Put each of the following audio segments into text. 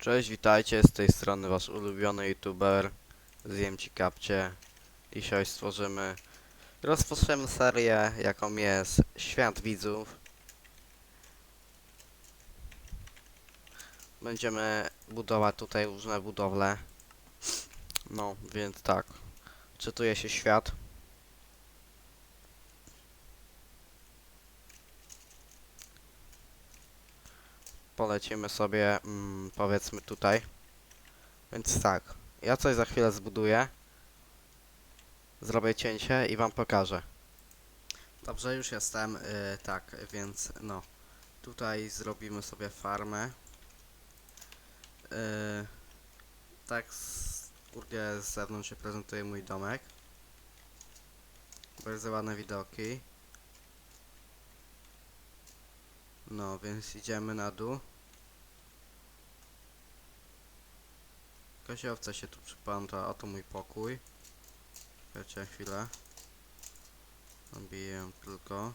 Cześć, witajcie, z tej strony wasz ulubiony youtuber Zjem ci kapcie. Dzisiaj stworzymy Rozpoczniemy serię, jaką jest Świat Widzów. Będziemy budować tutaj różne budowle. No, więc tak. Czytuje się świat Polecimy sobie, mm, powiedzmy tutaj Więc tak, ja coś za chwilę zbuduję. Zrobię cięcie i wam pokażę. Dobrze, już jestem, y, tak, więc no. Tutaj zrobimy sobie farmę. Y, tak, z, kurde, z zewnątrz się prezentuje mój domek. Bardzo ładne widoki. No, więc idziemy na dół. Koziowca się tu przypęta, a to mój pokój. Czekajcie chwilę. Nabiję tylko.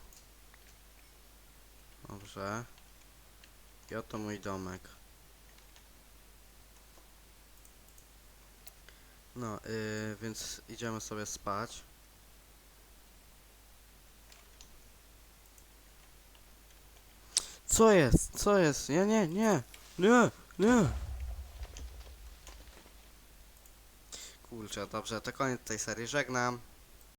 Dobrze. I oto mój domek. No, yy, więc idziemy sobie spać. Co jest? Co jest? Nie, nie, nie! Nie! Nie! Kurczę, dobrze, to koniec tej serii, żegnam.